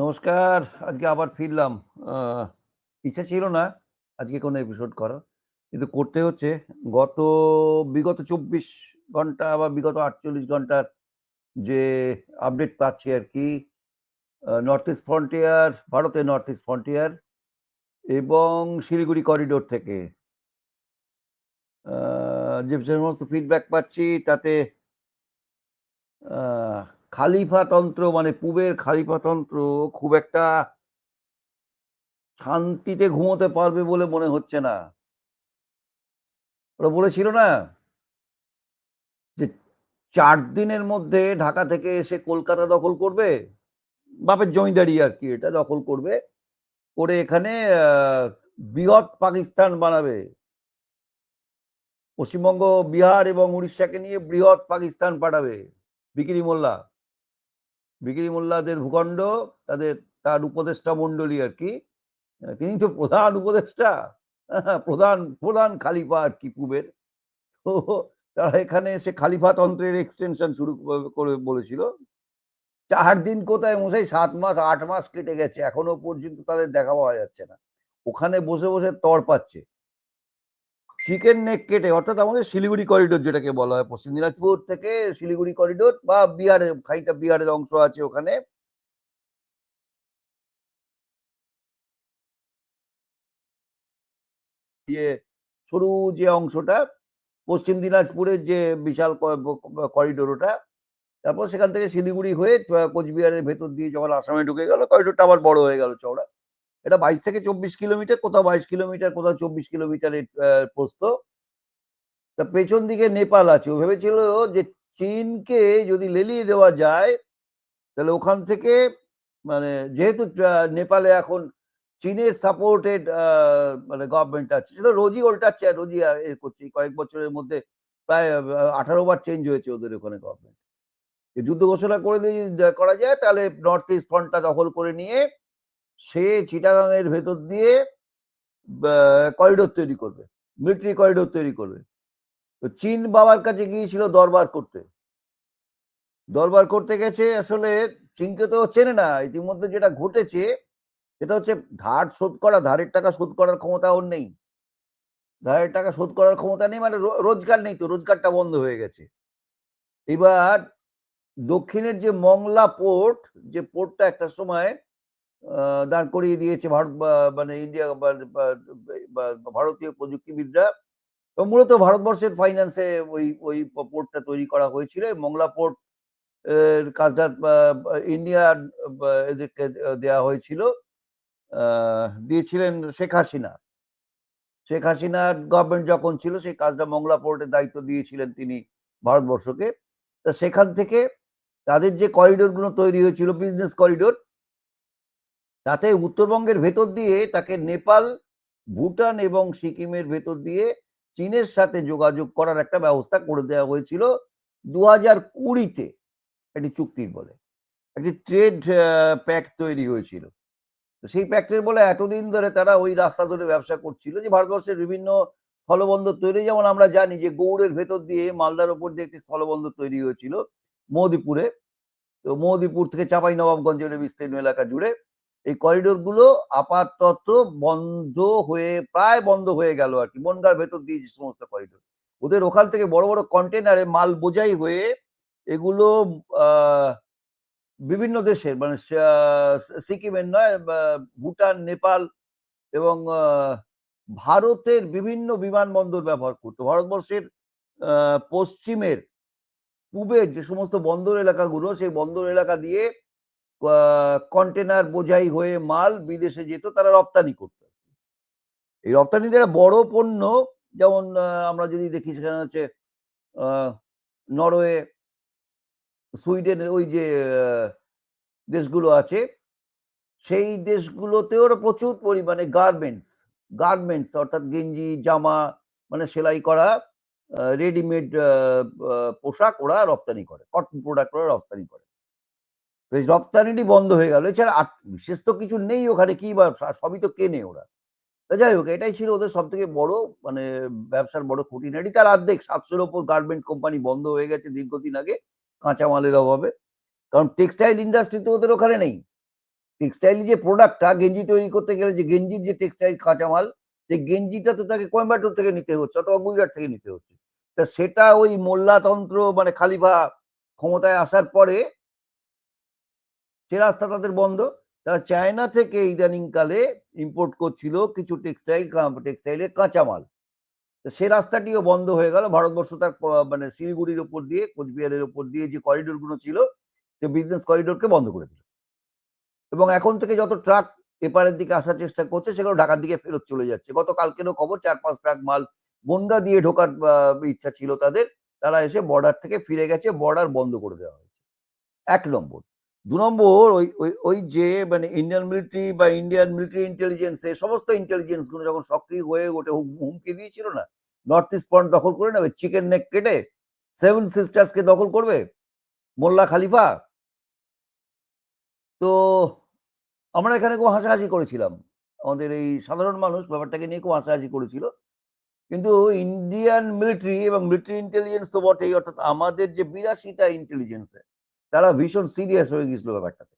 নমস্কার। আজকে আবার ফিরলাম। ইচ্ছা ছিল না আজকে কোনো এপিসোড করার। কিন্তু করতে হচ্ছে। গত বিগত ২৪ ঘণ্টা বা বিগত ৪৮ ঘণ্টার যে আপডেট পাচ্ছি আর কি নর্থ ইস্ট ফ্রন্টিয়ার, ভারতের নর্থ ইস্ট ফ্রন্টিয়ার এবং শিলিগুড়ি করিডোর থেকে। যে সমস্ত ফিডব্যাক পাচ্ছি তাতে খালিফাতন্ত্র মানে পূবের খালিফাতন্ত্র খুব একটা শান্তিতে ঘুমোতে পারবে বলে মনে হচ্ছে না। ওরা বলেছিল না? যে ৪ দিনের মধ্যে ঢাকা থেকে এসে কলকাতা দখল করবে। বাপের জমিদারি আর কি এটা দখল করবে। করে এখানে বৃহৎ পাকিস্তান বানাবে। পশ্চিমবঙ্গ, বিহার এবং উড়িষ্যাকে নিয়ে বৃহৎ পাকিস্তান পাঠাবে। বিকিরি মোল্লা। বিকিরি মোল্লাদের ভূখণ্ড তাদের তার উপদেষ্টা মণ্ডলী আর কি তিনি তো প্রধান উপদেষ্টা। প্রধান, প্রধান খালিফা আরকি পূবের। তো তারা এখানে এসে খালিফাতন্ত্রের এক্সটেনশন শুরু করে বলেছিল। চার দিন কোথায় মশাই সাত মাস আট মাস কেটে গেছে। এখনও পর্যন্ত তাদের দেখা পাওয়া যাচ্ছে না। ওখানে বসে, বসে তর পাচ্ছে। চিকেন নেক কেটে, অর্থাৎ আমাদের শিলিগুড়ি করিডোর যেটাকে বলা হয়, পশ্চিম দিনাজপুর থেকে শিলিগুড়ি করিডোর বা বিহারের খাইটা বিহারের অংশ আছে ওখানে। ইয়ে সরু যে অংশটা, পশ্চিম দিনাজপুরের যে বিশাল করিডোর ওটা। তারপর সেখান থেকে শিলিগুড়ি হয়ে কোচবিহারের ভেতর দিয়ে যখন আসামে ঢুকে গেল করিডোরটা আবার বড় হয়ে গেল চওড়া। এটা ২২ থেকে ২৪ কিলোমিটার, কোথাও ২২ কিলোমিটার, কোথাও ২৪ কিলোমিটারের আ প্রস্থ। তা পেছন দিকে নেপাল আছে। ও ভেবেছিল যে চীনকে যদি লেলিয়ে দেওয়া যায়, তাহলে ওখান থেকে মানে যেহেতু নেপালে এখন চীনের সাপোর্টেড মানে গভর্নমেন্ট আছে। সেটা রোজই ওল্টাচ্ছে আর রোজই এ করছে। কয়েক বছরের মধ্যে প্রায় আঠারো বার চেঞ্জ হয়েছে ওদের ওখানে গভর্নমেন্ট। যুদ্ধ ঘোষণা করে দিয়ে করা যায় তাহলে নর্থ ইস্ট ফ্রন্টটা দখল করে নিয়ে সে চিটাগাং এর ভেতর দিয়ে করিডোর তৈরি করবে। মিলিটারি করিডোর তৈরি করবে। তো চীন বাবার কাছে গিয়েছিল দরবার করতে। দরবার করতে গেছে আসলে চীনকে তো চেনে না। ইতিমধ্যে যেটা ঘটেছে সেটা হচ্ছে ধার শোধ করা, ধারের টাকা শোধ করার ক্ষমতা ওর নেই। ধারের টাকা শোধ করার ক্ষমতা নেই মানে রোজগার নেই তো, রোজগারটা বন্ধ হয়ে গেছে। এবার দক্ষিণের যে মংলা পোর্ট, যে পোর্টটা একটা সময় দাঁড় করিয়ে দিয়েছে ভারত মানে ইন্ডিয়া ভারতীয় প্রযুক্তিবিদরা। এবং মূলত ভারতবর্ষের ফাইন্যান্সে ওই ওই পোর্টটা তৈরি করা হয়েছিল। মংলা পোর্ট এর কাজটা, বা এদেরকে দেয়া হয়েছিল। দিয়েছিলেন শেখ হাসিনা। শেখ হাসিনার গভর্নমেন্ট যখন ছিল, সেই কাজটা মংলা পোর্টের দায়িত্ব দিয়েছিলেন তিনি ভারতবর্ষকে। তা সেখান থেকে তাদের যে করিডোরগুলো তৈরি হয়েছিল বিজনেস করিডোর তাতে উত্তরবঙ্গের ভেতর দিয়ে তাকে নেপাল, ভুটান এবং সিকিমের ভেতর দিয়ে চীনের সাথে যোগাযোগ করার একটা ব্যবস্থা করে দেওয়া হয়েছিল দু হাজার কুড়িতে একটি চুক্তির বলে। একটি ট্রেড আ প্যাক্ট তৈরি হয়েছিল। সেই প্যাক্টের বলে এতদিন ধরে তারা ওই রাস্তা ধরে ব্যবসা করছিল যে ভারতবর্ষের বিভিন্ন স্থলবন্দর তৈরি যেমন আমরা জানি যে গৌড়ের ভেতর দিয়ে মালদার উপর দিয়ে একটি স্থলবন্দর তৈরি হয়েছিল মহদীপুরে। তো মহদীপুর থেকে চাঁপাইনবাবগঞ্জের বিস্তীর্ণ এলাকা জুড়ে। এই করিডোরগুলো আপাতত বন্ধ হয়ে প্রায় বন্ধ হয়ে গেল আর কি বনগাঁর ভেতর দিয়ে যে সমস্ত করিডোর। ওদের ওখান থেকে বড়, বড় কন্টেনারে মাল বোঝাই হয়ে এগুলো বিভিন্ন দেশের মানে সিকিমের নয় ভুটান, নেপাল এবং ভারতের বিভিন্ন বিমানবন্দর ব্যবহার করত। ভারতবর্ষের পশ্চিমের, পূবের যে সমস্ত বন্দর এলাকাগুলো সেই বন্দর এলাকা দিয়ে আ কন্টেইনার বোঝাই হয়ে মাল বিদেশে যেত তারা রপ্তানি করত। এই রপ্তানিতে একটা বড় পণ্য যেমন আমরা যদি দেখি সেখানে হচ্ছে নরওয়ে, সুইডেনের ওই যে দেশগুলো আছে, সেই দেশগুলোতেও প্রচুর পরিমাণে গার্মেন্টস, গার্মেন্টস অর্থাৎ গেঞ্জি, জামা মানে সেলাই করা রেডিমেড পোশাক ওরা রপ্তানি করে। কটন প্রোডাক্ট ওরা রপ্তানি করে। রপ্তানিটি বন্ধ হয়ে গেল। এছাড়া আট, বিশেষ তো কিছু নেই ওখানে, কি বা সবই তো কেনে ওরা। তা যাই হোক, এটাই ছিল ওদের সব থেকে বড় মানে ব্যবসার বড় খুঁটিনাটি। তার অর্ধেক সাতশোর ওপর গার্মেন্ট কোম্পানি বন্ধ হয়ে গেছে দীর্ঘদিন আগে, কাঁচামালের অভাবে। কারণ টেক্সটাইল ইন্ডাস্ট্রি তো ওদের ওখানে নেই। টেক্সটাইল যে প্রোডাক্টটা, গেঞ্জি তৈরি করতে গেলে যে গেঞ্জির যে টেক্সটাইল কাঁচামাল, সেই গেঞ্জিটা তো তাকে কোয়েম্বাটোর থেকে নিতে হচ্ছে অথবা গুজরাট থেকে নিতে হচ্ছে তা সেটা ওই মোল্লাতন্ত্র মানে খালিফা ক্ষমতায় আসার পরে সে রাস্তা তাদের বন্ধ। তারা চায়না থেকে ইদানিংকালে ইম্পোর্ট করছিল কিছু টেক্সটাইল টেক্সটাইলের কাঁচামাল। সে রাস্তাটিও বন্ধ হয়ে গেল। ভারতবর্ষ তার মানে শিলিগুড়ির ওপর দিয়ে, কোচবিহারের ওপর দিয়ে যে করিডোরগুলো ছিল, সে বিজনেস করিডোরকে বন্ধ করে দিল। এবং এখন থেকে যত ট্রাক এপারের দিকে আসার চেষ্টা করছে, সেগুলো ঢাকার দিকে ফেরত চলে যাচ্ছে। গত গতকালকেরও খবর, চার পাঁচ ট্রাক মাল বনগা দিয়ে ঢোকার ইচ্ছা ছিল তাদের। তারা এসে বর্ডার থেকে ফিরে গেছে বর্ডার বন্ধ করে দেওয়া হয়েছে। এক নম্বর। দু নম্বর ওই ওই ওই যে মানে ইন্ডিয়ান মিলিটারি বা ইন্ডিয়ান মিলিটারি ইন্টেলিজেন্স এই সমস্ত ইন্টেলিজেন্সগুলো যখন সক্রিয় হয়ে ওঠে হুমকি দিয়েছিল না? নর্থ ইস্ট পয়েন্ট দখল করে নেবে চিকেন নেক কেটে সেভেন সিস্টার্স কে দখল করবে? মোল্লা খালিফা? তো আমরা এখানে খুব হাসাহাসি করেছিলাম। আমাদের এই সাধারণ মানুষ ব্যাপারটাকে নিয়ে খুব হাসাহাসি করেছিল। কিন্তু ইন্ডিয়ান মিলিটারি এবং মিলিটারি ইন্টেলিজেন্স তো বটেই, অর্থাৎ আমাদের যে বিরাশিটা ইন্টেলিজেন্স তারা ভীষণ সিরিয়াস হয়ে গেছিল ব্যাপারটাতে।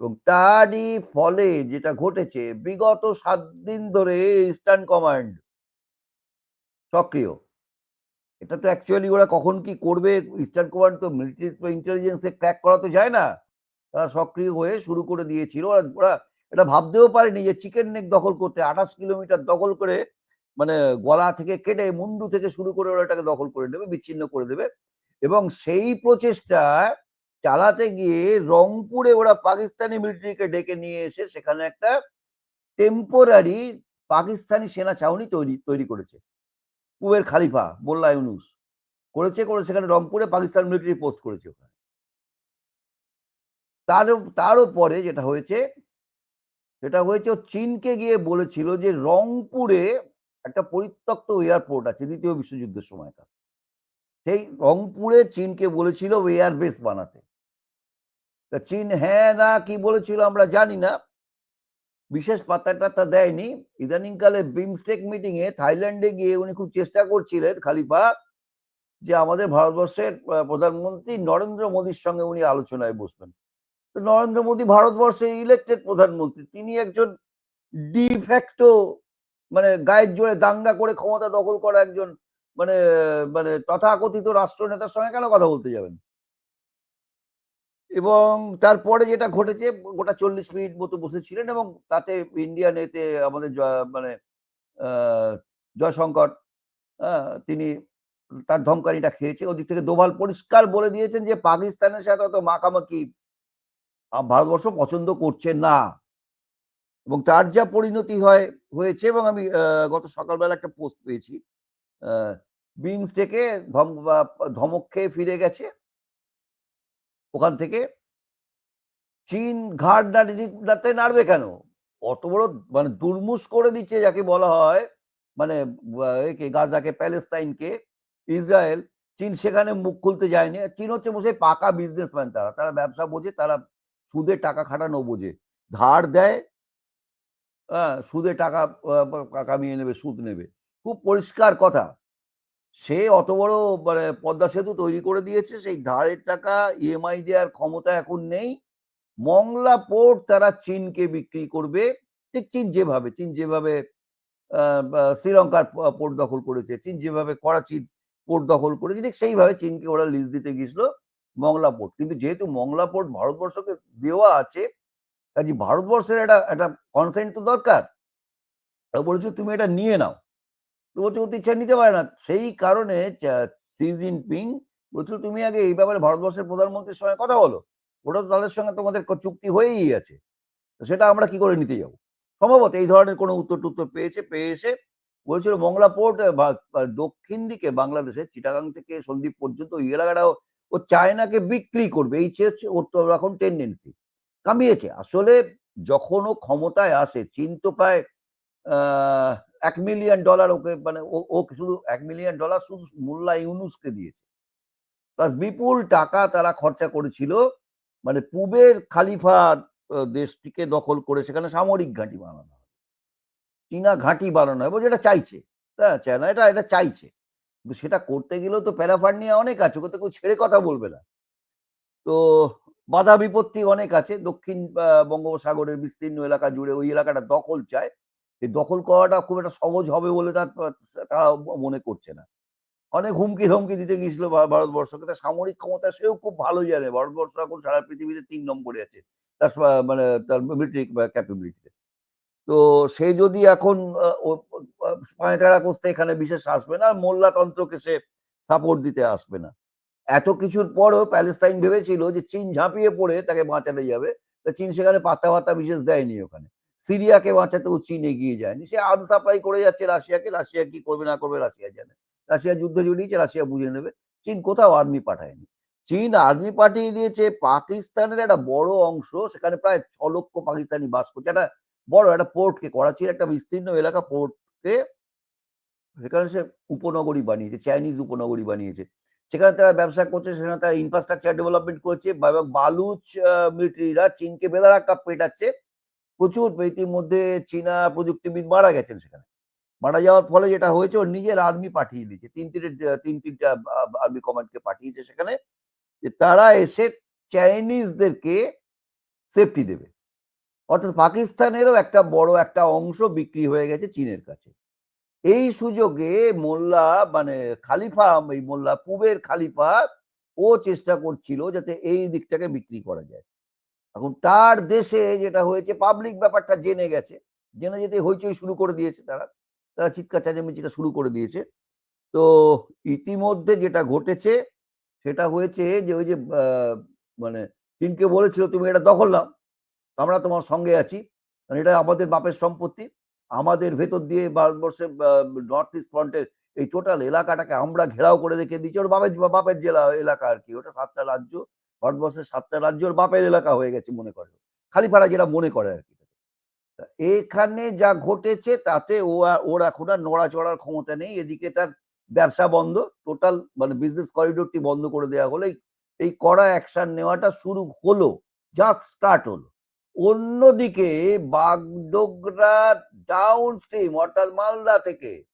এবং তারই ফলে যেটা ঘটেছে, বিগত সাত দিন ধরে ইস্টার্ন কমান্ড সক্রিয়। এটা তো অ্যাকচুয়ালি ওরা কখন কি করবে ইস্টার্ন কমান্ড তো মিলিটারি ইন্টেলিজেন্সে ক্র্যাক করা তো যায় না। তারা সক্রিয় হয়ে শুরু করে দিয়েছিল। ওরা ওরা এটা ভাবতেও পারেনি যে চিকেন নেক দখল করতে, আঠাশ কিলোমিটার দখল করে মানে গলা থেকে কেটে, মুন্ডু থেকে শুরু করে ওরা এটাকে দখল করে নেবে, বিচ্ছিন্ন করে দেবে। এবং সেই প্রচেষ্টা চালাতে গিয়ে রংপুরে ওরা পাকিস্তানি মিলিটারিকে ডেকে নিয়ে এসে সেখানে একটা টেম্পোরারি পাকিস্তানি সেনা ছাউনি তৈরি তৈরি করেছে। কুবের খালিফা মোল্লা ইউনুস করেছে করে সেখানে রংপুরে পাকিস্তান মিলিটারি পোস্ট করেছে ওখানে। তার তারও পরে যেটা হয়েছে, সেটা হয়েছে চীনকে গিয়ে বলেছিল যে রংপুরে একটা পরিত্যক্ত এয়ারপোর্ট আছে, দ্বিতীয় বিশ্বযুদ্ধের সময়কার। সেই রংপুরে চীনকে বলেছিল এয়ার বেস বানাতে। তা চীন হ্যাঁ না, কি বলেছিল আমরা জানি না। বিশেষ পাত্তাটা তা দেয়নি। ইদানিংকালে বিমস্টেক মিটিং এ থাইল্যান্ডে গিয়ে উনি খুব চেষ্টা করছিলেন খালিফা, যে আমাদের ভারতবর্ষের প্রধানমন্ত্রী নরেন্দ্র মোদীর সঙ্গে উনি আলোচনায় বসবেন। তো নরেন্দ্র মোদী ভারতবর্ষে ইলেক্টেড প্রধানমন্ত্রী, তিনি একজন ডিফ্যাক্টো মানে গায়ের জোরে দাঙ্গা করে ক্ষমতা দখল করা একজন মানে মানে তথাকথিত রাষ্ট্রনেতার সঙ্গে কেন কথা বলতে যাবেন? এবং তারপরে যেটা ঘটেছে, গোটা চল্লিশ মিনিট মতো বসেছিলেন এবং তাতে ইন্ডিয়ান এতে আমাদের মানে জয়শঙ্কর তিনি তার ধমকারিটা খেয়েছে। ওদিক থেকে দোভাল পরিষ্কার বলে দিয়েছেন যে, পাকিস্তানের সাথে অত মাখামাখি ভারতবর্ষ পছন্দ করছে না। এবং তার যা পরিণতি হয়, হয়েছে এবং আমি গত সকালবেলা একটা পোস্ট পেয়েছি বিমস থেকে ধম ধমক খেয়ে ফিরে গেছে। ওখান থেকে চীন ঘাট দাঁড়িয়ে নাড়বে কেন? অত বড় মানে দুর্মুষ করে দিচ্ছে যাকে বলা হয় মানে গাজাকে, প্যালেস্তাইনকে, ইসরায়েল। চীন সেখানে মুখ খুলতে যায়নি। চীন হচ্ছে বসে পাকা বিজনেসম্যান তারা। তারা ব্যবসা বোঝে, তারা সুদে টাকা খাটানো বোঝে। ধার দেয় সুদে টাকা কামিয়ে নেবে, সুদ নেবে। খুব পরিষ্কার কথা। সে অত বড় মানে পদ্মা সেতু তৈরি করে দিয়েছে, সেই ধারের টাকা ইএমআই দেওয়ার ক্ষমতা এখন নেই। মংলা পোর্ট তারা চীনকে বিক্রি করবে। ঠিক চীন যেভাবে চীন যেভাবে শ্রীলঙ্কার পোর্ট দখল করেছে, চীন যেভাবে করাচির পোর্ট দখল করেছে, ঠিক সেইভাবে চীনকে ওরা লিজ দিতে গিয়েছিল মংলা পোর্ট। কিন্তু যেহেতু মংলা পোর্ট ভারতবর্ষকে দেওয়া আছে কাজে ভারতবর্ষের একটা একটা কনসেন্ট তো দরকার। বলেছে, তুমি এটা নিয়ে নাও। ও ইচ্ছা নিতে পারে না। সেই কারণে সি জিনপিং বলছিল তুমি আগে এই ব্যাপারে ভারতবর্ষের প্রধানমন্ত্রীর সঙ্গে কথা বলো। ওটা তো তাদের সঙ্গে তোমাদের চুক্তি হয়েই আছে। সেটা আমরা কি করে নিতে যাব? সম্ভবত এই ধরনের কোনো উত্তর টুত্তর পেয়েছে পেয়ে এসে বলেছিল মংলা পোর্ট দক্ষিণ দিকে বাংলাদেশে চিটাগাং থেকে সন্দ্বীপ পর্যন্ত ওই এলাকাটাও ও চায়নাকে বিক্রি করবে। এই হচ্ছে ওর তো এখন টেন্ডেন্সি কামিয়েছে। আসলে যখন ও ক্ষমতায় আসে চীন তো প্রায় আহ, এক মিলিয়ন ডলার ওকে মানে ও শুধু এক মিলিয়ন ডলার শুধু মোল্লা ইউনুসকে দিয়েছে। প্লাস বিপুল টাকা তারা খরচা করেছিল মানে পূবের খালিফার দেশটিকে দখল করে সেখানে সামরিক ঘাঁটি বানানো চীনা ঘাঁটি বানানো হয় যেটা চাইছে। হ্যাঁ চায়না, এটা এটা চাইছে। কিন্তু সেটা করতে গেলেও তো প্যারাফার নিয়ে অনেক আছে, ওকে তো কেউ ছেড়ে কথা বলবে না। তো বাধা বিপত্তি অনেক আছে, দক্ষিণ বঙ্গোপসাগরের বিস্তীর্ণ এলাকা জুড়ে ওই এলাকাটা দখল চায়। এই দখল করাটা খুব একটা সহজ হবে বলে তার তারা মনে করছে না। অনেক হুমকি ধমকি দিতে গিয়েছিল ভারতবর্ষকে। তার সামরিক ক্ষমতা সেও খুব ভালো জানে। ভারতবর্ষ এখন সারা পৃথিবীতে তিন নম্বরে আছে। তার মানে তার মিলিটারি ক্যাপাবিলিটিতে তো। সে যদি এখন পায়তারা কষতে এখানে বিশেষ আসবে না, আর মোল্লাতন্ত্রকে সে সাপোর্ট দিতে আসবে না। এত কিছুর পরও প্যালেস্তাইন ভেবেছিল যে চীন ঝাঁপিয়ে পড়ে তাকে বাঁচাতে যাবে। তা চীন সেখানে পাত্তা পাত্তা বিশেষ দেয়নি ওখানে। সিরিয়াকে বাঁচাতেও চীন এগিয়ে যায়নি। সে আর্ম সাপ্লাই করে যাচ্ছে রাশিয়াকে, রাশিয়া কি করবে, না করবে, রাশিয়া জানে। রাশিয়া যুদ্ধ জড়িয়েছে, রাশিয়া বুঝে নেবে। চীন কোথাও আর্মি পাঠায়নি। চীন আর্মি পাঠিয়ে দিয়েছে পাকিস্তানের একটা বড় অংশ, সেখানে প্রায় ছ লক্ষ পাকিস্তানি বাস করছে। একটা বড় একটা পোর্টকে, করাচির একটা বিস্তীর্ণ এলাকা পোর্টকে, সেখানে সে উপনগরী বানিয়েছে, চাইনিজ উপনগরী বানিয়েছে। সেখানে তারা ব্যবসা করছে, সেখানে তারা ইনফ্রাস্ট্রাকচার ডেভেলপমেন্ট করছে, এবং বালুচ মিলিটারিরা চীনকে বেদারা কাপ পেটাচ্ছে। প্রচুর ইতিমধ্যে চীনা প্রযুক্তিবিদ মারা গেছেন সেখানে। মারা যাওয়ার ফলে যেটা হয়েছে, ওর নিজের আর্মি পাঠিয়ে দিয়েছে। তিন তিনটে, তিন তিনটা আর্মি কমান্ডকে পাঠিয়েছে সেখানে যে তারা এসে চাইনিজদেরকে সেফটি দেবে। অর্থাৎ পাকিস্তানেরও একটা বড় একটা অংশ বিক্রি হয়ে গেছে চীনের কাছে। এই সুযোগে মোল্লা মানে খালিফা, এই মোল্লা পুবের খালিফা ও চেষ্টা করছিল যাতে এই দিকটাকে বিক্রি করা যায়। এখন তার দেশে যেটা হয়েছে পাবলিক ব্যাপারটা জেনে গেছে। জেনে যেতে হইচই শুরু করে দিয়েছে তারা। তারা চিৎকার চেঁচামেচিটা শুরু করে দিয়েছে। তো ইতিমধ্যে যেটা ঘটেছে, সেটা হয়েছে যে ওই যে মানে চীনকে বলেছিল, তুমি এটা দখল নাও। আমরা তোমার সঙ্গে আছি। কারণ এটা আমাদের বাপের সম্পত্তি। আমাদের ভেতর দিয়ে ভারতবর্ষে নর্থ ইস্ট ফ্রন্টের এই টোটাল এলাকাটাকে আমরা ঘেরাও করে রেখে দিচ্ছি ওর বাপের বাপের জেলা, এলাকা আর কি। ওটা সাতটা রাজ্য ভারতবর্ষের সাতটা রাজ্য বাপের এলাকা হয়ে গেছে মনে করে। খালিপাড়া যেটা মনে করে আর কি। এখানে যা ঘটেছে তাতে ও ওর এখন আর নড়াচড়ার ক্ষমতা নেই। এদিকে তার ব্যবসা বন্ধ টোটাল মানে বিজনেস করিডোরটি বন্ধ করে দেওয়া হলো। এই- এই কড়া অ্যাকশন নেওয়াটা শুরু হলো জাস্ট স্টার্ট হলো। অন্যদিকে বাগডোগরা ডাউন স্ট্রিম অর্থাৎ মালদা থেকে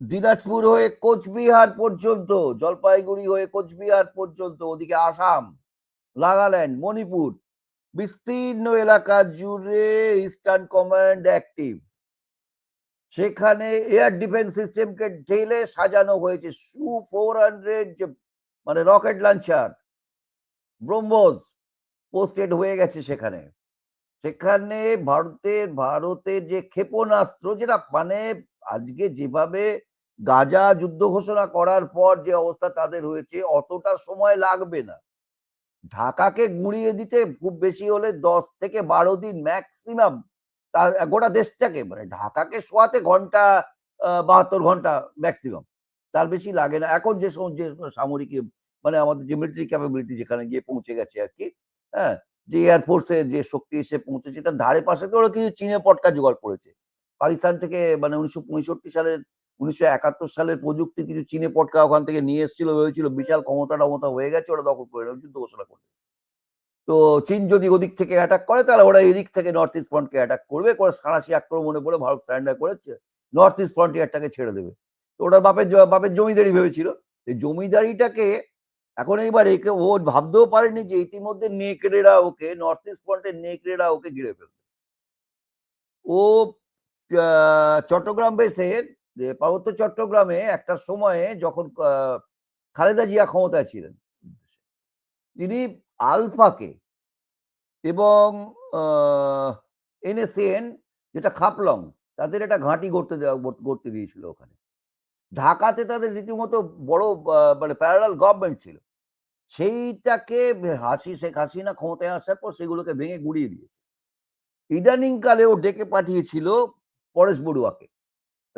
দিনাজপুর হয়ে কোচবিহার পর্যন্ত, জলপাইগুড়ি হয়ে কোচবিহার পর্যন্ত, ওদিকে আসাম, নাগাল্যান্ড, মণিপুর, বিস্তীর্ণ এলাকা জুড়ে ইস্টার্ন কমান্ড অ্যাক্টিভ সেখানে এয়ার ডিফেন্স সিস্টেমকে ঢেলে সাজানো হয়েছে সু ফোর হান্ড্রেড যে মানে রকেট লঞ্চার ব্রহ্মোস পোস্টেড হয়ে গেছে সেখানে। সেখানে ভারতের ভারতের যে ক্ষেপণাস্ত্র, যেটা মানে আজকে যেভাবে গাজা যুদ্ধ ঘোষণা করার পর যে অবস্থা তাদের হয়েছে, অতটা সময় লাগবে না। ঢাকাকে গুঁড়িয়ে দিতে খুব বেশি হলে দশ থেকে বারো দিন ম্যাক্সিমাম গোটা দেশটাকে মানে ঢাকাকে শোয়াতে ঘণ্টা বাহাত্তর ঘণ্টা ম্যাক্সিমাম তার বেশি লাগে না। এখন যে যে সামরিক মানে আমাদের যে মিলিটারি ক্যাপাবিলিটি যেখানে গিয়ে পৌঁছে গেছে আর কি হ্যাঁ যে এয়ারফোর্সের যে শক্তি এসে পৌঁছেছে, তার ধারে পাশে তো ওরা কিছু চীনে পটকা জোগাড় করেছে। পাকিস্তান থেকে মানে উনিশশো পঁয়ষট্টি সালের উনিশশো একাত্তর সালের প্রযুক্তি কিছু চীনে পটকা ওখান থেকে নিয়ে এসেছিল ভেবেছিল বিশাল ক্ষমতা টমতা হয়ে গেছে, ওরা দখল করে যুদ্ধ ঘোষণা করবে তো চীন যদি ওদিক থেকে অ্যাটাক করে, তাহলে ওরা এদিক থেকে নর্থ ইস্ট ফ্রন্টকে অ্যাটাক করবে, করে সাঁড়াশি আক্রমণে পড়ে, ভারত সারেন্ডার করেছে নর্থ ইস্ট ফ্রন্টিয়ারটাকে ছেড়ে দেবে। তো ওটার বাপের বাপের জমিদারি ভেবেছিল। এই জমিদারিটাকে এখন এইবার একে, ও ভাবতেও পারেনি যে ইতিমধ্যে নেকড়েরা ওকে নর্থ ইস্ট ফ্রন্টের নেকড়েরা ওকে ঘিরে ফেলবে। ও চট্টগ্রাম বেসের যে পার্বত্য চট্টগ্রামে একটা সময়ে যখন খালেদা জিয়া ক্ষমতায় ছিলেন তিনি আলফাকে এবং এনএসএন যেটা খাপলং তাদের একটা ঘাঁটি গড়তে দেওয়া গড়তে দিয়েছিল ওখানে। ঢাকাতে তাদের রীতিমতো বড় মানে প্যারালাল গভর্নমেন্ট ছিল। সেইটাকে হাসি, শেখ হাসিনা ক্ষমতায় আসার পর সেগুলোকে ভেঙে গুড়িয়ে দিয়েছে। ইদানিংকালে ও ডেকে পাঠিয়েছিল পরেশ বড়ুয়াকে।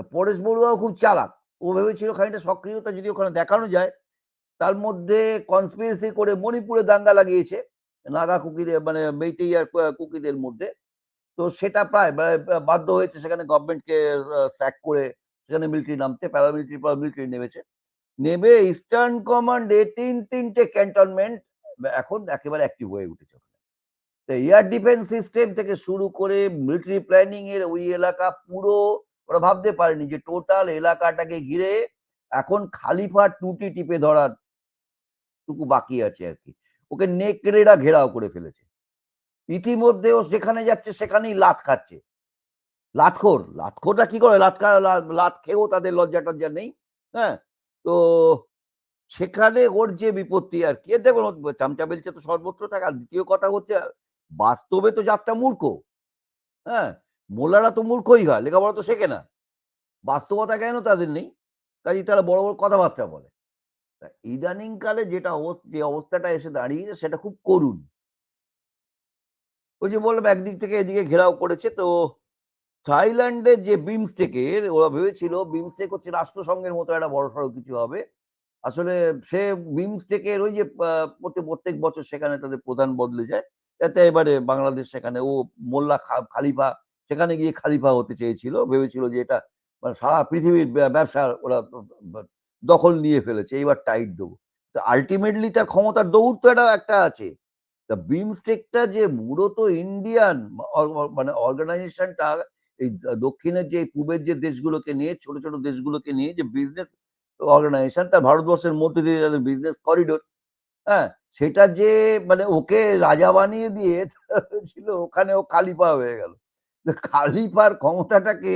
তা পরেশ বড়ুয়াও খুব চালাক। ও ভেবেছিল খানিকটা সক্রিয়তা যদি ওখানে দেখানো যায়, তার মধ্যে কনস্পিরেসি করে মণিপুরে দাঙ্গা লাগিয়েছে, নাগা কুকিদের মানে মেইতেই আর কুকিদের মধ্যে। তো সেটা প্রায় বাধ্য হয়েছে সেখানে গভর্নমেন্টকে স্যাক করে সেখানে মিলিটারি নামতে প্যারামিলিটারি মিলিটারি নেমেছে। নেমে ইস্টার্ন কমান্ডে তিন, তিনটে ক্যান্টনমেন্ট এখন একেবারে অ্যাক্টিভ হয়ে উঠেছে এয়ার ডিফেন্স সিস্টেম থেকে শুরু করে মিলিটারি প্ল্যানিং এর ওই এলাকা পুরো ওরা ভাবতে পারেনি যে টোটাল এলাকাটাকে ঘিরে এখন খালিফা টুটি টিপে ধরার টুকু বাকি আছে আর কি। ওকে নেকড়েরা ঘেরাও করে ফেলেছে। ইতিমধ্যে ও যেখানে যাচ্ছে সেখানেই লাত খাচ্ছে। লাতখোর লাতখোরটা কি করে? লাত লাত খেয়েও তাদের লজ্জা টজ্জা নেই হ্যাঁ? তো সেখানে ওর যে বিপত্তি আর কি। দেখুন চামচা বেলচে তো সর্বত্র থাকে। আর দ্বিতীয় কথা হচ্ছে, বাস্তবে তো যাত্রা মূর্খ হ্যাঁ? মোল্লারা তো মূর্খই হয় লেখাপড়া তো শেখে না। বাস্তবতা কেন তাদের নেই? কাজে তারা বড় বড় কথাবার্তা বলে। তা ইদানিং কালে যেটা যে অবস্থাটা এসে দাঁড়িয়েছে সেটা খুব করুণ। ওই যে বললাম, একদিক থেকে এদিকে ঘেরাও করেছে। তো থাইল্যান্ডের যে বিমস্টেকের, ওরা ভেবেছিল বিমস্টেক হচ্ছে রাষ্ট্রসংঘের মতো একটা বড় সড়ো কিছু হবে। আসলে সে বিমস্টেকের ওই যে প্রত্যেক বছর সেখানে তাদের প্রধান বদলে যায়। যাতে এবারে বাংলাদেশ সেখানে ও মোল্লা খালিফা সেখানে গিয়ে খালিফা হতে চেয়েছিল, ভেবেছিল যে এটা মানে সারা পৃথিবীর ব্যবসা ওরা দখল নিয়ে ফেলেছে, এইবার টাইট দেবো। তো আলটিমেটলি তার ক্ষমতার দৌড় তো এটা একটা আছে। তা বিমস্টেকটা যে মূলত ইন্ডিয়ান মানে অর্গানাইজেশনটা এই দক্ষিণের যে পূবের যে দেশগুলোকে নিয়ে, ছোট ছোট দেশগুলোকে নিয়ে যে বিজনেস অর্গানাইজেশন তার ভারতবর্ষের মধ্যে দিয়ে যাদের বিজনেস করিডোর হ্যাঁ সেটা যে মানে ওকে রাজা বানিয়ে দিয়ে ছিল ওখানে ও খালিফা হয়ে গেল। খালিফার ক্ষমতাটাকে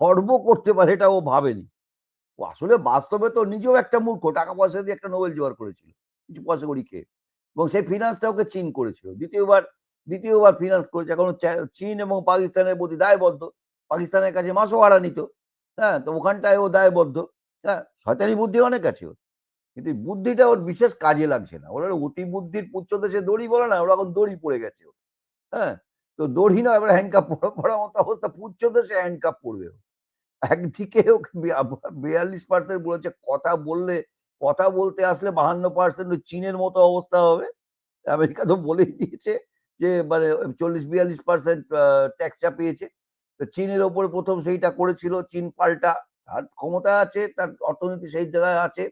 খর্ব করতে পারে এটা ও ভাবেনি। ও আসলে বাস্তবে তো নিজেও একটা মূর্খ টাকা পয়সা দিয়ে একটা নোবেল জোগাড় করেছিল, কিছু পয়সা করি খেয়ে। এবং সেই ফিনান্সটা ওকে চীন করেছিল। দ্বিতীয়বার দ্বিতীয়বার ফিনান্স করেছে। এখন চীন এবং পাকিস্তানের প্রতি দায়বদ্ধ। পাকিস্তানের কাছে মাসও ভাড়া নিত। হ্যাঁ তো ওখানটায় ও দায়বদ্ধ। হ্যাঁ শয়তানি বুদ্ধি অনেক আছে ওর। কিন্তু বুদ্ধিটা ওর বিশেষ কাজে লাগছে না। ওরা অতি বুদ্ধির পুচ্ছ দেশে দড়ি বলে না, ওরা এখন দড়ি পড়ে গেছে। হ্যাঁ তো দড়ি না এবার হ্যান্ডকাপ পড়ার মতো অবস্থা, পুচ্ছ দেশে হ্যান্ডকাপ পড়বে। একদিকে ওকে বিয়াল্লিশ পার্সেন্ট বলেছে, কথা বললে, কথা বলতে আসলে বাহান্ন পার্সেন্ট চীনের মতো অবস্থা হবে। আমেরিকা তো বলেই দিয়েছে যে মানে চল্লিশ, বিয়াল্লিশ পার্সেন্ট ট্যাক্স চাপিয়েছে তো চীনের ওপরে প্রথম সেইটা করেছিল, চীন পাল্টা, তার ক্ষমতা আছে, তার অর্থনীতি সেই জায়গায় আছে।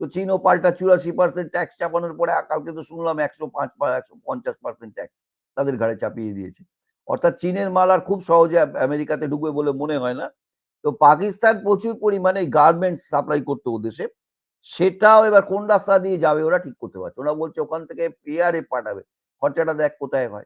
তো চীনও পাল্টা চুরাশি পার্সেন্ট ট্যাক্স চাপানোর পরে কালকে তো শুনলাম একশো পাঁচ, একশো পঞ্চাশ পার্সেন্ট ট্যাক্স তাদের ঘাড়ে চাপিয়ে দিয়েছে। অর্থাৎ চীনের মাল আর খুব সহজে আম- আমেরিকাতে ঢুকবে বলে মনে হয় না। তো পাকিস্তান প্রচুর পরিমাণে গার্মেন্টস সাপ্লাই করতো দেশে। সেটাও এবার কোন রাস্তা দিয়ে যাবে ওরা ঠিক করতে পারছে ওরা বলছে ওখান থেকে পেয়ারে পাঠাবে। খরচাটা দেখ কোথায় হয়।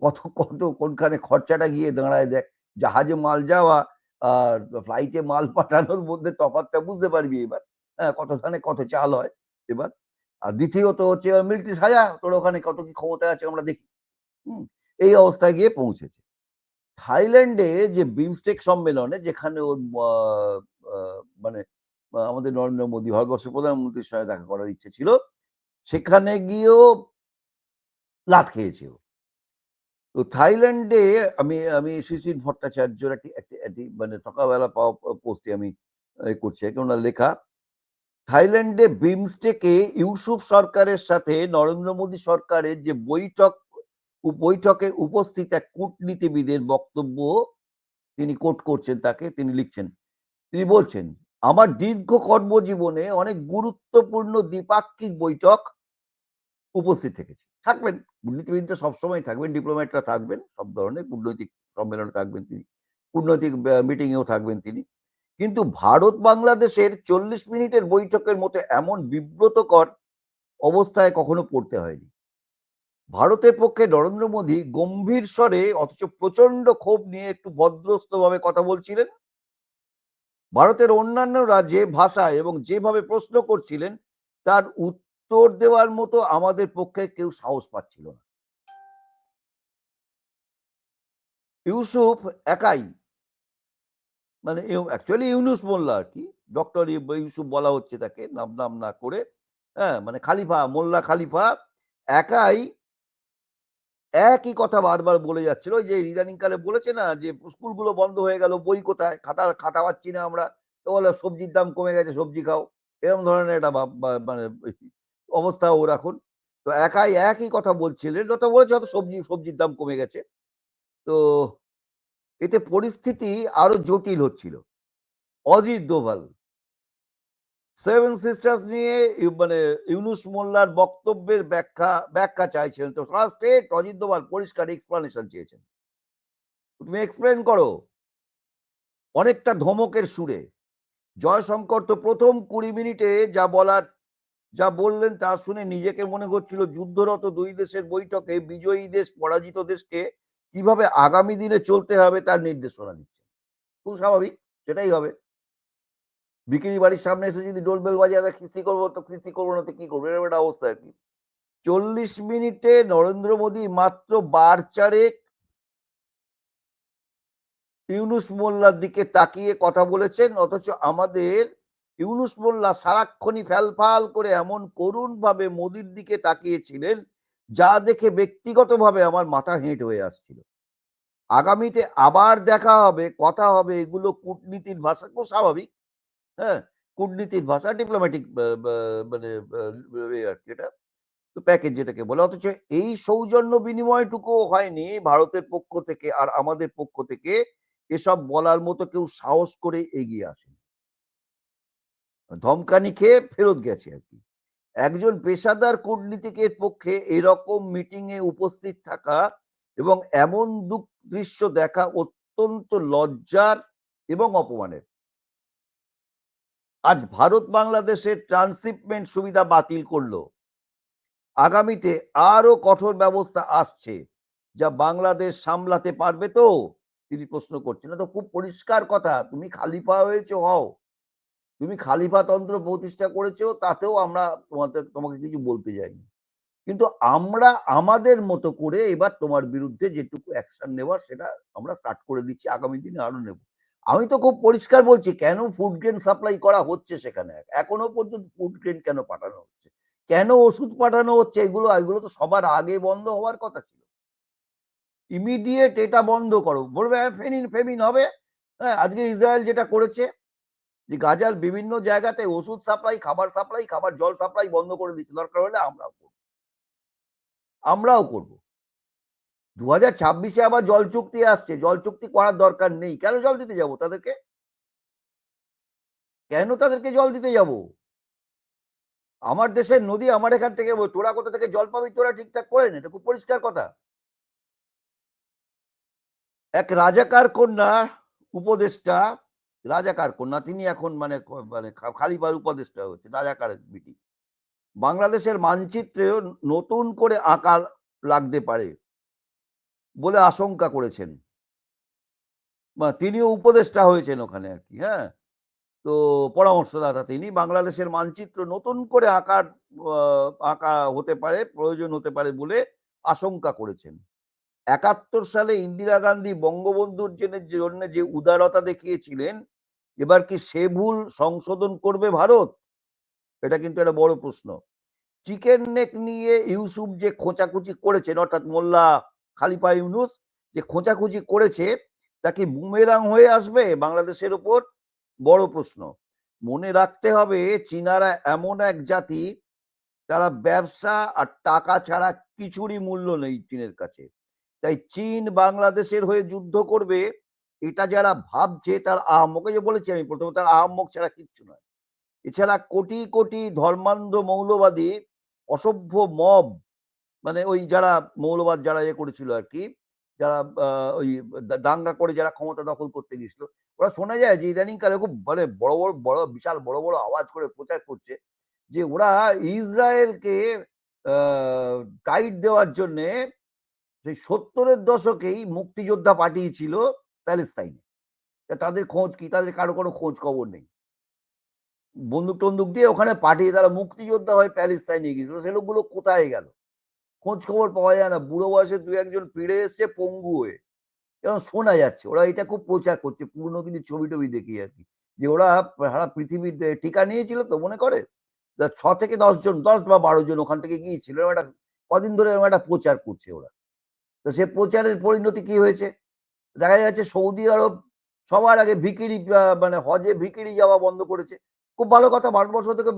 কত কত, কোনখানে খরচাটা গিয়ে দাঁড়ায় দেখ। জাহাজে মাল যাওয়া আর ফ্লাইটে মাল পাঠানোর মধ্যে তফাৎটা বুঝতে পারবি এবার। হ্যাঁ কতখানে কত চাল হয় এবার। আর দ্বিতীয়ত হচ্ছে এবার মিলিটারি সাজা, তোর ওখানে কত কি ক্ষমতা আছে আমরা দেখি। এই অবস্থায় গিয়ে পৌঁছেছে থাইল্যান্ডে যে বিমস্টেক সম্মেলনে যেখানে ওর মানে আমাদের নরেন্দ্র মোদী, ভারতবর্ষের প্রধানমন্ত্রীর সঙ্গে দেখা করার ইচ্ছে ছিল, সেখানে গিয়েও লাত খেয়েছে ও। তো থাইল্যান্ডে আমি আমি শিশির ভট্টাচার্যর একটি একটি মানে সকালবেলা পাওয়া পোস্টে আমি করছি কেননা লেখা, থাইল্যান্ডে বিমস্টেকে ইউসুফ সরকারের সাথে নরেন্দ্র মোদী সরকারের যে বৈঠক বৈঠকে উপস্থিত এক কূটনীতিবিদের বক্তব্য তিনি কোট করছেন তাকে, তিনি লিখছেন, তিনি বলছেন, আমার দীর্ঘ কর্মজীবনে অনেক গুরুত্বপূর্ণ দ্বিপাক্ষিক বৈঠক উপস্থিত থেকেছি। থাকবেন কূটনীতিবিদরা সবসময় থাকবেন, ডিপ্লোম্যাটরা থাকবেন, সব ধরনের কূটনৈতিক সম্মেলনে থাকবেন তিনি, কূটনৈতিক মিটিংয়েও থাকবেন তিনি। কিন্তু ভারত বাংলাদেশের চল্লিশ মিনিটের বৈঠকের মতো এমন বিব্রতকর অবস্থায় কখনো পড়তে হয়নি। ভারতের পক্ষে নরেন্দ্র মোদী গম্ভীর স্বরে অথচ প্রচণ্ড ক্ষোভ নিয়ে একটু ভদ্রস্থ ভাবে কথা বলছিলেন। ভারতের অন্যান্য রাজ্যে ভাষায় এবং যেভাবে প্রশ্ন করছিলেন, তার উত্তর দেওয়ার মতো আমাদের পক্ষে কেউ সাহস পাচ্ছিল না। ইউসুফ একাই মানে অ্যাকচুয়ালি ইউনুস মোল্লা আর কি ডক্টর ইউসুফ বলা হচ্ছে তাকে, নাম নাম না করে হ্যাঁ মানে খালিফা, মোল্লা খালিফা, একাই একই কথা বারবার বলে যাচ্ছিল। যে ইদানিং কালে বলেছে না যে, স্কুলগুলো বন্ধ হয়ে গেল, বই কোথায়? খাতা খাতা পাচ্ছি না আমরা। তো বলে, সবজির দাম কমে গেছে, সবজি খাও। এরকম ধরনের একটা মানে অবস্থা ও রাখুন তো একাই, একই কথা বলছিলেন। যত বলেছে হয়তো সবজি, সবজির দাম কমে গেছে। তো এতে পরিস্থিতি আরও জটিল হচ্ছিল। অজিত দোভাল সেভেন সিস্টার্স নিয়ে মানে ইউনুস মোল্লার বক্তব্যের ব্যাখ্যা ব্যাখ্যা চাইছেন। তো স্টেট অজিত দোভাল পরিষ্কার এক্সপ্লানেশন চেয়েছেন। তুমি এক্সপ্লেন করো। অনেকটা ধমকের সুরে। জয়শঙ্কর তো প্রথম কুড়ি মিনিটে যা বলার, যা বললেন তা শুনে নিজেকে মনে হচ্ছিল যুদ্ধরত দুই দেশের বৈঠকে বিজয়ী দেশ, পরাজিত দেশকে কীভাবে আগামী দিনে চলতে হবে তার নির্দেশনা দিচ্ছে খুব স্বাভাবিক, সেটাই হবে। বিকিনি বাড়ির সামনে এসে যদি ডোলবেল বাজিয়ে আমরা খিস্তি করব, তো খিস্তি করব না, তো কি করব? এরকম একটা অবস্থা আর কি। চল্লিশ মিনিটে নরেন্দ্র মোদী মাত্র বার চারেক ইউনুস মোল্লার দিকে তাকিয়ে কথা বলেছেন, অথচ আমাদের ইউনুস মোল্লা সারাক্ষণই ফ্যালফাল করে এমন করুণ ভাবে মোদির দিকে তাকিয়েছিলেন, যা দেখে ব্যক্তিগতভাবে আমার মাথা হেঁট হয়ে আসছিল। আগামীতে আবার দেখা হবে, কথা হবে, এগুলো কূটনীতির ভাষা খুব স্বাভাবিক। হ্যাঁ কূটনীতির ভাষা ডিপ্লোম্যাটিক মানে আর কি এটা, তো প্যাকেজ যেটাকে বলে। অথচ এই সৌজন্য বিনিময়টুকু হয়নি ভারতের পক্ষ থেকে আর আমাদের পক্ষ থেকে এসব বলার মতো কেউ সাহস করে এগিয়ে আসেন। ধমকানি খেয়ে ফেরত গেছে আর কি। একজন পেশাদার কূটনীতিকের পক্ষে এরকম মিটিং এ উপস্থিত থাকা এবং এমন দুঃখ দৃশ্য দেখা অত্যন্ত লজ্জার এবং অপমানের। আজ ভারত বাংলাদেশের ট্রান্সশিপমেন্ট সুবিধা বাতিল করল। আগামীতে আরও কঠোর ব্যবস্থা আসছে, যা বাংলাদেশ সামলাতে পারবে তো? তিনি প্রশ্ন করছেন। তো খুব পরিষ্কার কথা, তুমি খালিফা হয়েছো, হও। তুমি খালিফা তন্ত্র প্রতিষ্ঠা করেছ, তাতেও আমরা তোমাদের, তোমাকে কিছু বলতে যাইনি। কিন্তু আমরা আমাদের মতো করে এবার তোমার বিরুদ্ধে যেটুকু অ্যাকশন নেওয়ার, সেটা আমরা স্টার্ট করে দিচ্ছি, আগামী দিনে আরও নেব। আমি তো খুব পরিষ্কার বলছি কেন ফুড গ্রেন সাপ্লাই করা হচ্ছে সেখানে? এখনও পর্যন্ত ফুড গ্রেন কেন পাঠানো হচ্ছে? কেন ওষুধ পাঠানো হচ্ছে? এগুলো এগুলো তো সবার আগে বন্ধ হওয়ার কথা ছিল। ইমিডিয়েট এটা বন্ধ করো। বলবে হ্যাঁ, ফেমিন ফেমিন হবে। হ্যাঁ আজকে ইসরায়েল যেটা করেছে যে গাজার বিভিন্ন জায়গাতে ওষুধ সাপ্লাই খাবার সাপ্লাই খাবার জল সাপ্লাই বন্ধ করে দিচ্ছে। দরকার হলে আমরাও করব। আমরাও করব। দু হাজার ছাব্বিশে আবার জল চুক্তি আসছে, জল চুক্তি করার দরকার নেই। কেন জল দিতে যাব তাদেরকে? কেন তাদেরকে জল দিতে যাব? আমার দেশের নদী আমার এখান থেকে, তোরা কোথা থেকে জল পাবি তোরা ঠিকঠাক করে নে, এটা খুব পরিষ্কার কথা। এক রাজাকার কন্যা উপদেষ্টা রাজাকার কন্যা তিনি এখন মানে মানে খা- খালিবার উপদেষ্টা হচ্ছে রাজাকার বিটি বাংলাদেশের মানচিত্রেও নতুন করে আঁকা লাগতে পারে। বলে আশঙ্কা করেছেন। বা তিনিও উপদেষ্টা হয়েছেন ওখানে আর কি হ্যাঁ? তো পরামর্শদাতা তিনি। বাংলাদেশের মানচিত্র নতুন করে আঁকার আঁকা হতে পারে, প্রয়োজন হতে পারে বলে আশঙ্কা করেছেন। একাত্তর সালে ইন্দিরা গান্ধী বঙ্গবন্ধুর জন্য- জন্য যে উদারতা দেখিয়েছিলেন, এবার কি সে ভুল সংশোধন করবে ভারত? এটা কিন্তু একটা বড় প্রশ্ন। চিকেন নেক নিয়ে ইউসুফ যে খোঁচাখুচি করেছেন, অর্থাৎ মোল্লা খালিফা ইউনুস যে খোঁচাখুচি করেছে তা কি বুমেরাং হয়ে আসবে বাংলাদেশের উপর বড় প্রশ্ন। মনে রাখতে হবে চীনারা এমন এক জাতি, তারা ব্যবসা আর টাকা ছাড়া কিছুরই মূল্য নেই চীনের কাছে। তাই চীন বাংলাদেশের হয়ে যুদ্ধ করবে, এটা যারা ভাবছে তার আহম্মকে যে বলেছি আমি প্রথমে, তার আহম্মক ছাড়া কিচ্ছু নয়। এছাড়া কোটি কোটি ধর্মান্ধ মৌলবাদী, অসভ্য মব মানে ওই যারা মৌলবাদ যারা ইয়ে করেছিল আর কি, যারা ওই দাঙ্গা করে যারা ক্ষমতা দখল করতে গেছিল ওরা শোনা যায় যে ইদানিং কালে খুব মানে বড় বড় বড়, বিশাল বড় বড় আওয়াজ করে প্রচার করছে যে ওরা ইসরায়েলকে টাইট দেওয়ার জন্যে সেই সত্তরের দশকেই মুক্তিযোদ্ধা পাঠিয়েছিল প্যালেস্তাইনে। তাদের খোঁজ কি? তাদের কারও কোনো খোঁজ খবর নেই। বন্দুক টন্দুক দিয়ে ওখানে পাঠিয়ে তারা মুক্তিযোদ্ধা হয়ে প্যালেস্তাইনে গিয়েছিল। সে লোকগুলো কোথায় গেল? খোঁজ খবর পাওয়া যায় না। বুড়ো বয়সে দু একজন ফিরে এসছে পঙ্গু হয়ে। এবং শোনা যাচ্ছে, ওরা এটা খুব প্রচার করছে, পুরনো কিন্তু ছবি টবি দেখি আর কি। যে ওরা সারা পৃথিবীর টিকা নিয়েছিল তো মনে করে? ছ থেকে দশ জন, দশ বা বারো জন ওখান থেকে গিয়েছিল। এরকম একটা কদিন ধরে এরকম একটা প্রচার করছে ওরা। তো সে প্রচারের পরিণতি কি হয়েছে? দেখা যাচ্ছে সৌদি আরব সবার আগে ভিকিরি মানে হজে ভিকিরি যাওয়া বন্ধ করেছে। খুব ভালো কথা, ভারতবর্ষ থেকে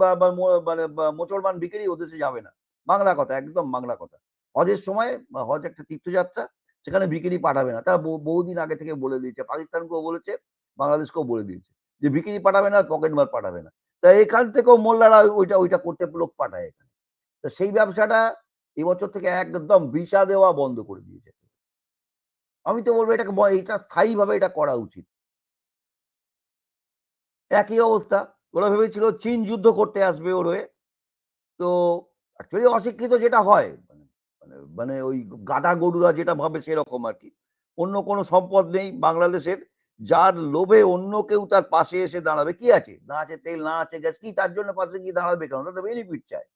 মানে মুসলমান ভিকিরি ওদেশে যাবে না। বাংলা কথা, একদম বাংলা কথা। হজের সময় হজ একটা তীর্থযাত্রা, সেখানে ভিকিরি পাঠাবে না। তারা বহুদিন আগে থেকে বলে দিয়েছে, পাকিস্তানকেও বলেছে, বাংলাদেশকেও বলে দিয়েছে যে ভিকিরি পাঠাবে না, পকেট মার পাঠাবে না। তা এখান থেকেও মোল্লারা ওইটা ওইটা করতে লোক পাঠায় এখানে। তো সেই ব্যবসাটা এবছর থেকে একদম ভিসা দেওয়া বন্ধ করে দিয়েছে। আমি তো বলব এটাকে এটা স্থায়ীভাবে এটা করা উচিত। একই অবস্থা। ওরা ভেবেছিল চীন যুদ্ধ করতে আসবে ওর হয়ে। তো অ্যাকচুয়ালি অশিক্ষিত যেটা হয় মানে মানে মানে ওই গাধা গরুরা যেটা ভাবে সেরকম আর কি অন্য কোনো সম্পদ নেই বাংলাদেশের, যার লোভে অন্য কেউ তার পাশে এসে দাঁড়াবে। কি আছে? না আছে তেল, না আছে গ্যাস, কি তার জন্য পাশে গিয়ে দাঁড়াবে কেন? ওটা বেনিফিট চায়।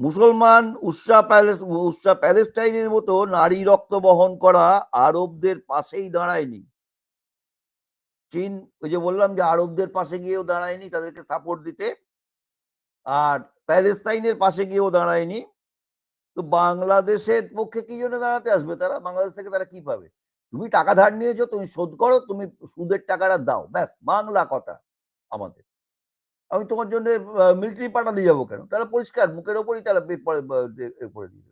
মুসলমান উৎসা প্যালেস উৎসা প্যালেস্টাইনের মতো নারী রক্ত বহন করা আরবদের পাশেই দাঁড়ায়নি। চীন, ওই যে বললাম যে আরবদের পাশে গিয়েও দাঁড়ায়নি, তাদেরকে সাপোর্ট দিতে। আর প্যালেস্তাইনের পাশে গিয়েও দাঁড়ায়নি। তো বাংলাদেশের পক্ষে কি জন্য দাঁড়াতে আসবে? তারা বাংলাদেশ থেকে তারা কি পাবে? তুমি টাকা ধার নিয়েছো, তুমি শোধ করো, তুমি সুদের টাকাটা দাও। ব্যাস, বাংলা কথা আমাদের। আমি তোমার জন্য মিলিটারি দিয়ে যাব কেন? তারা পরিষ্কার, মুখের ওপরই তারা।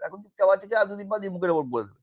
এখন চুপচাপ আছে আর দুদিন বাদ মুখের ওপর বলে দেবে।